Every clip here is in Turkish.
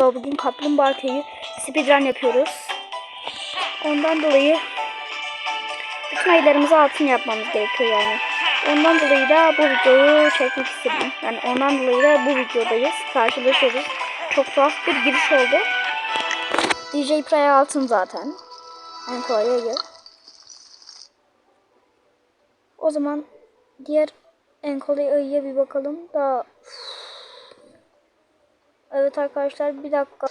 Bugün Kaplumbağa Köyü speedrun yapıyoruz. Ondan dolayı bütün ayılarımızı altın yapmamız gerekiyor yani. Ondan dolayı da bu videoyu çekmek istedim. Yani ondan dolayı da bu videodayız. Karşılaşıyoruz. Çok tuhaf bir giriş oldu. DJ Praya altın zaten. En kolay ayı. O zaman diğer en kolay ayıya bir bakalım. Daha Evet arkadaşlar bir dakika.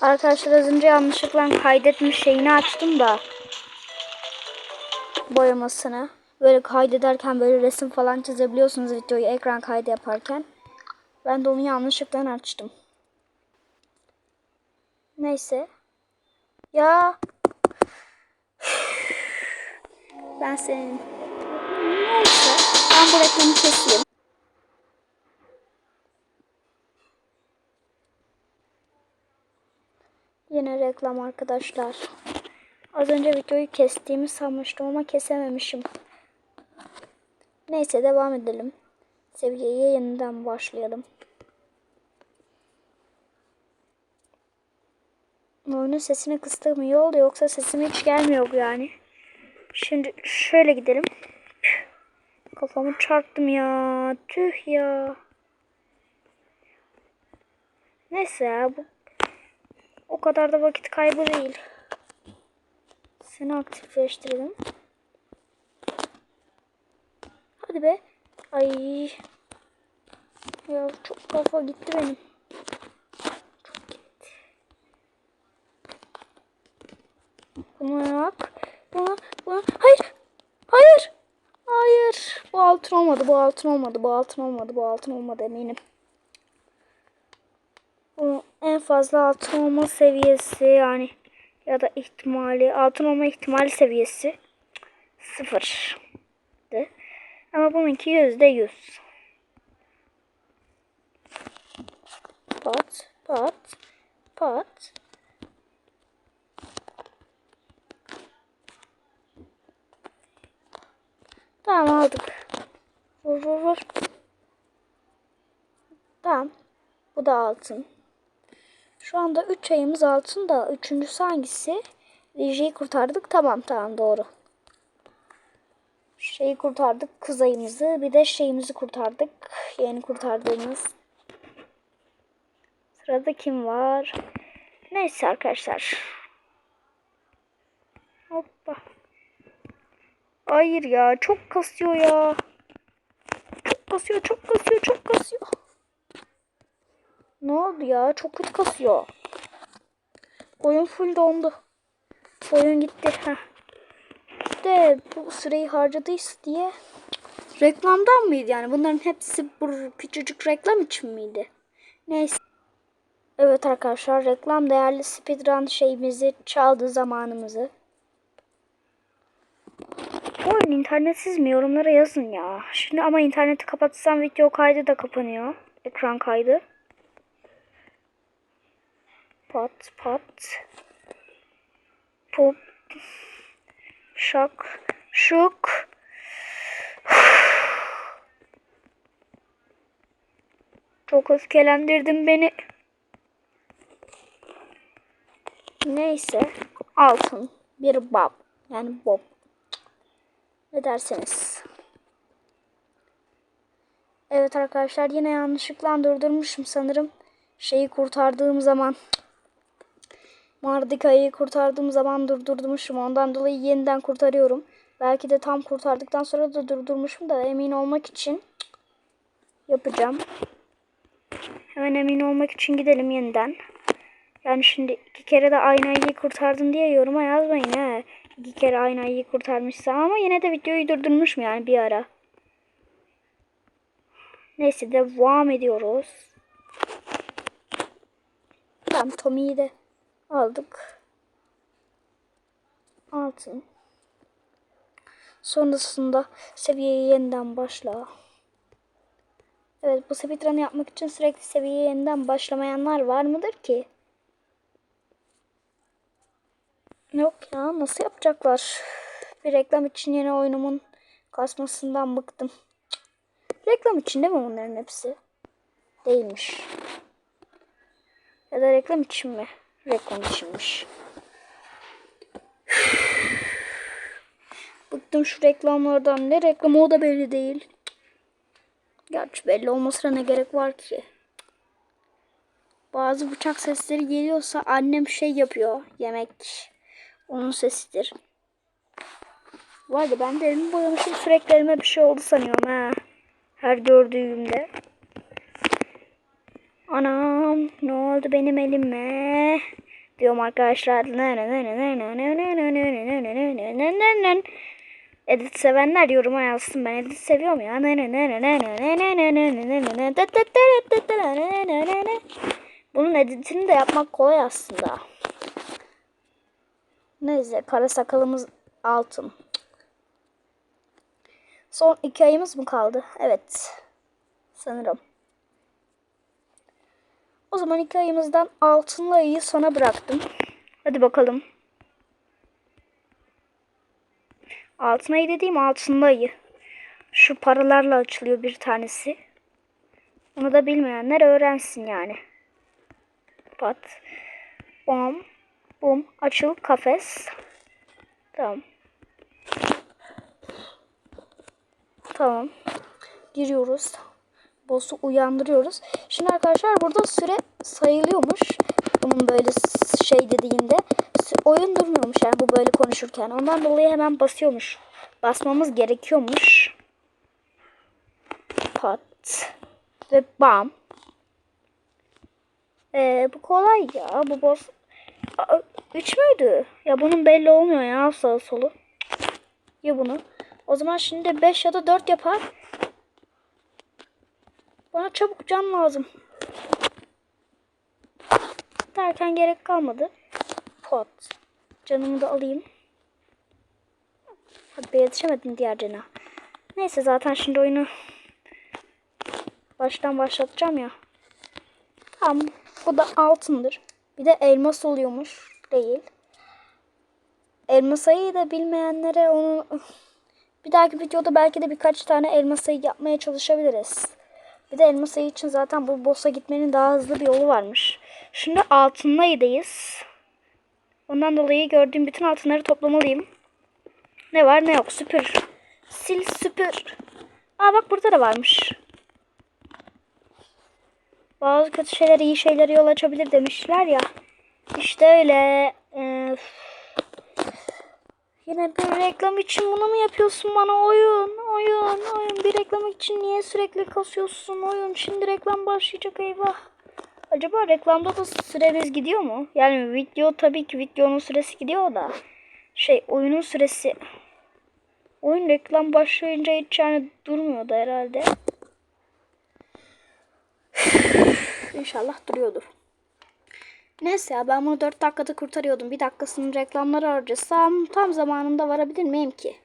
Arkadaşlar az önce yanlışlıkla kaydetmiş şeyini açtım da. Boyamasını. Böyle kaydederken böyle resim falan çizebiliyorsunuz videoyu ekran kaydı yaparken. Ben de onu yanlışlıkla açtım. Neyse. Ya. Ben senin. Neyse. Ben bu reklamı keseyim. Reklam arkadaşlar. Az önce videoyu kestiğimi sanmıştım ama kesememişim. Neyse devam edelim. Seviyeye yeniden başlayalım. Oyunun sesini kıstığım iyi oldu yoksa sesim hiç gelmiyor yani. Şimdi şöyle gidelim. Kafamı çarptım ya. Tüh ya. Neyse ya bu o kadar da vakit kaybı değil. Seni aktifleştirdim. Hadi be. Ay. Ya çok kafa gitti benim. Çok gitti. Buna bak. Buna, buna. Hayır. Hayır. Hayır. Bu altın olmadı. Bu altın olmadı. Bu altın olmadı. Bu altın olmadı eminim. Fazla altın olma seviyesi yani ya da ihtimali altın olma ihtimali seviyesi sıfır. Ama bununki yüzde yüz. Pat pat pat. Tamam aldık. Vur vur vur. Tamam. Bu da altın. Şu anda 3 ayımız altın da üçüncüsü hangisi? Riji'yi kurtardık. Tamam tamam doğru. Şeyi kurtardık. Kız ayımızı. Bir de şeyimizi kurtardık. Yeni kurtardığımız. Sırada kim var? Neyse arkadaşlar. Hoppa. Hayır ya. Çok kasıyor ya. Çok kasıyor. Çok kasıyor. Çok kasıyor. Ne oldu ya? Çok kötü kasıyor. Oyun full dondu. Oyun gitti. Heh. De bu süreyi harcadıysa diye reklamdan mıydı yani? Bunların hepsi bu küçücük reklam için miydi? Neyse. Evet arkadaşlar reklam değerli speedrun şeyimizi çaldı zamanımızı. Bu oyun internetsiz mi? Yorumlara yazın ya. Şimdi ama interneti kapatsam video kaydı da kapanıyor. Ekran kaydı. Pat pat. Pop. Şak. Şuk. Çok öfkelendirdin beni. Neyse. Altın. Bir bob. Yani bob. Ne derseniz. Evet arkadaşlar yine yanlışlıkla durdurmuşum sanırım. Şeyi kurtardığım zaman. Mardika'yı kurtardığım zaman durdurmuşum. Ondan dolayı yeniden kurtarıyorum. Belki de tam kurtardıktan sonra da durdurmuşum da emin olmak için yapacağım. Hemen emin olmak için gidelim yeniden. Yani şimdi iki kere de aynı ayıyı kurtardım diye yoruma yazmayın he. İki kere aynı ayıyı kurtarmışsam ama yine de videoyu durdurmuşum yani bir ara. Neyse devam ediyoruz. Tamam Tommy'yi de aldık. Altın. Sonrasında seviyeyi yeniden başla. Evet bu speedrun yapmak için sürekli seviyeye yeniden başlamayanlar var mıdır ki? Yok ya nasıl yapacaklar? Bir reklam için yeni oyunumun kasmasından bıktım. Reklam için değil mi bunların hepsi? Değilmiş. Ya da reklam için mi? Reklam içinmiş. Bıktım şu reklamlardan. Ne reklamı o da belli değil. Gerçi belli olmasına ne gerek var ki? Bazı bıçak sesleri geliyorsa annem şey yapıyor. Yemek. Onun sesidir. Var da ben de elimi boyamışım sürekli elime bir şey oldu sanıyorum ha. Her gördüğümde. Anam ne oldu benim elime? Diyorum arkadaşlar. Edit sevenler yoruma yazsın. Ben edit seviyorum ya. Bunun editini de yapmak kolay aslında. Neyse kara sakalımız altın. Son iki ayımız mı kaldı? Evet. Sanırım. O zaman iki ayımızdan altınlı ayıyı sona bıraktım. Hadi bakalım. Altın ayı dediğim altınlı ayı. Şu paralarla açılıyor bir tanesi. Onu da bilmeyenler öğrensin yani. Pat. Bom. Bum. Açıl kafes. Tamam. Tamam. Giriyoruz. Boss'u uyandırıyoruz. Şimdi arkadaşlar burada süre sayılıyormuş. Bunun böyle şey dediğinde oyun durmuyormuş yani bu böyle konuşurken. Ondan dolayı hemen basıyormuş. Basmamız gerekiyormuş. Pat. Ve bam. Ee, bu kolay ya. Bu boss. Aa, üç müydü? Ya bunun belli olmuyor ya sağı solu. Ya bunu. O zaman şimdi 5 ya da 4 yapar. Bana çabuk can lazım. Derken gerek kalmadı. Pot. Canımı da alayım. Hadi yetişemedim diğer cana. Neyse zaten şimdi oyunu baştan başlatacağım ya. Tamam. Bu da altındır. Bir de elmas oluyormuş. Değil. Elmasayı da bilmeyenlere onu bir dahaki videoda belki de birkaç tane elmasayı yapmaya çalışabiliriz. Bir de elmasayı için zaten bu boss'a gitmenin daha hızlı bir yolu varmış. Şimdi altınlayıdayız. Ondan dolayı gördüğüm bütün altınları toplamalıyım. Ne var ne yok süpür. Sil süpür. Aa bak burada da varmış. Bazı kötü şeyler iyi şeylere yol açabilir demişler ya. İşte öyle. Ee, yine bir reklam için bunu mu yapıyorsun bana oyun? Oyun, oyun. Bir reklam için niye sürekli kasıyorsun oyun? Şimdi reklam başlayacak eyvah. Acaba reklamda da süremiz gidiyor mu? Yani video tabii ki videonun süresi gidiyor da. Şey oyunun süresi. Oyun reklam başlayınca hiç yani durmuyordu herhalde. İnşallah duruyordur. Neyse ya ben bunu 4 dakikada kurtarıyordum. Bir dakikasını reklamlara harcasam tam zamanında varabilir miyim ki?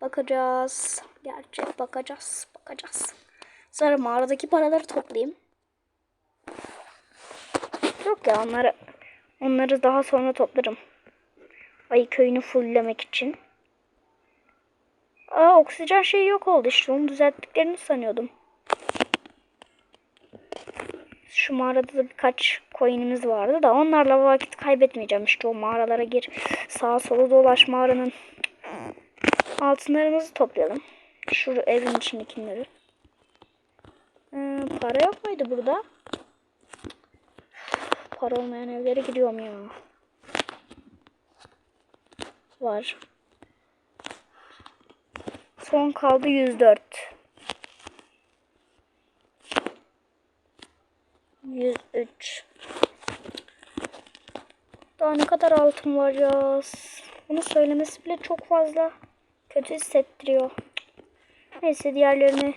Bakacağız. Gerçek bakacağız. Bakacağız. Sonra mağaradaki paraları toplayayım. Yok ya onları onları daha sonra toplarım. Ayı köyünü fulllemek için. Aa oksijen şeyi yok oldu işte onu düzelttiklerini sanıyordum. Şu mağarada da birkaç coin'imiz vardı da onlarla vakit kaybetmeyeceğim. İşte o mağaralara gir. Sağa sola dolaş mağaranın. Altınlarımızı toplayalım. Şu evin içindekileri. Ee, para yok muydu burada? Para olmayan evlere gidiyorum ya. Var. Son kaldı 104. 103. Daha ne kadar altın var ya. Bunu söylemesi bile çok fazla kötü hissettiriyor. Neyse diğerlerini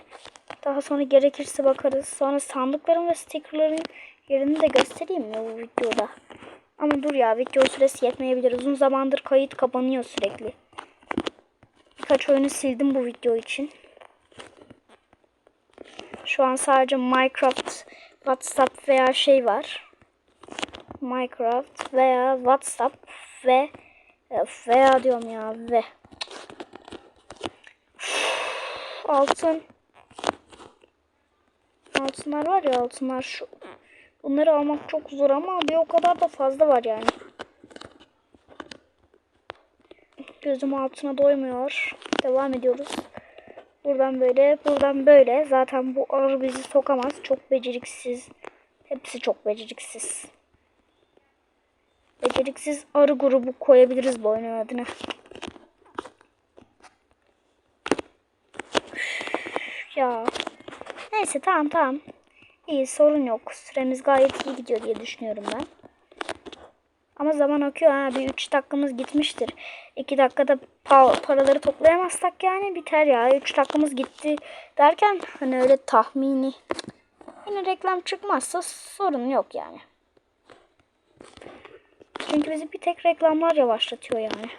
daha sonra gerekirse bakarız. Sonra sandıkların ve stickerların yerini de göstereyim mi bu videoda? Ama dur ya video süresi yetmeyebilir. Uzun zamandır kayıt kapanıyor sürekli. Birkaç oyunu sildim bu video için. Şu an sadece Minecraft, WhatsApp veya şey var. Minecraft veya WhatsApp ve veya diyorum ya ve altın altınlar var ya altınlar şu Bunları almak çok zor ama bir o kadar da fazla var yani. Gözüm altına doymuyor. Devam ediyoruz. Buradan böyle, buradan böyle. Zaten bu arı bizi sokamaz. Çok beceriksiz. Hepsi çok beceriksiz. Beceriksiz arı grubu koyabiliriz bu oyunun adına. Ya. Neyse tamam tamam. İyi sorun yok. Süremiz gayet iyi gidiyor diye düşünüyorum ben. Ama zaman akıyor ha. Bir 3 dakikamız gitmiştir. 2 dakikada pa- paraları toplayamazsak yani biter ya. 3 dakikamız gitti derken hani öyle tahmini. Yine reklam çıkmazsa sorun yok yani. Çünkü bizi bir tek reklamlar yavaşlatıyor yani.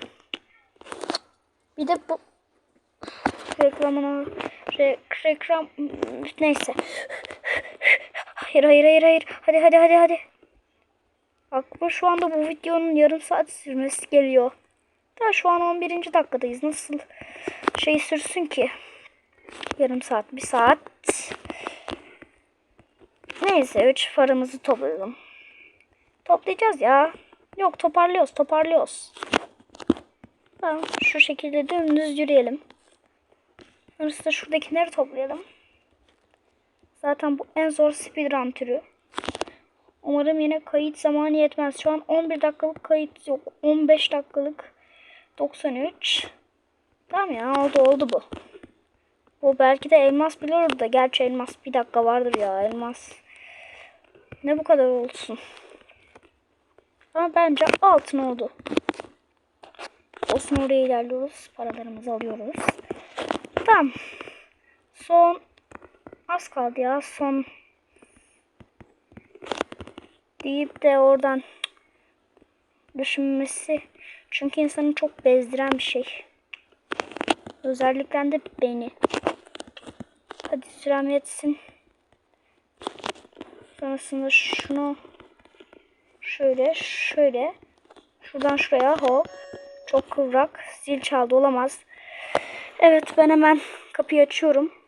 Bir de bu reklamına re, reklam neyse. Hayır hayır hayır hayır. Hadi hadi hadi hadi. Aklıma şu anda bu videonun yarım saat sürmesi geliyor. Daha şu an 11. dakikadayız. Nasıl şey sürsün ki? Yarım saat, bir saat. Neyse 3 paramızı toplayalım. Toplayacağız ya. Yok toparlıyoruz toparlıyoruz. Tamam şu şekilde dümdüz yürüyelim. Sonrasında şuradakileri toplayalım. Zaten bu en zor speedrun türü. Umarım yine kayıt zamanı yetmez. Şu an 11 dakikalık kayıt yok. 15 dakikalık 93. Tamam ya oldu oldu bu. Bu belki de elmas bile olur da. Gerçi elmas bir dakika vardır ya elmas. Ne bu kadar olsun. Ama bence altın oldu. Olsun oraya ilerliyoruz. Paralarımızı alıyoruz. Tamam. Son az kaldı ya. Son deyip de oradan düşünmesi çünkü insanı çok bezdiren bir şey. Özellikle de beni. Hadi sürem yetsin. Sonrasında şunu şöyle şöyle şuradan şuraya hop çok kıvrak zil çaldı olamaz. Evet ben hemen kapıyı açıyorum.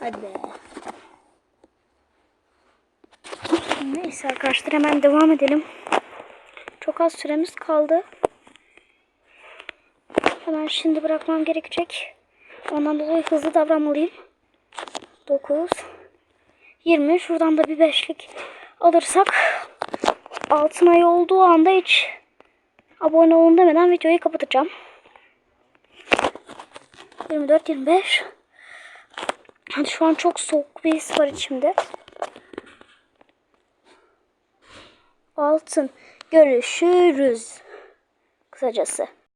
Hadi. Neyse arkadaşlar hemen devam edelim. Çok az süremiz kaldı. Hemen şimdi bırakmam gerekecek. Ondan dolayı hızlı davranmalıyım. 9 20 şuradan da bir beşlik alırsak altın ay olduğu anda hiç abone olun demeden videoyu kapatacağım. 24 25 Hadi şu an çok soğuk bir his var içimde. Altın. Görüşürüz. Kısacası.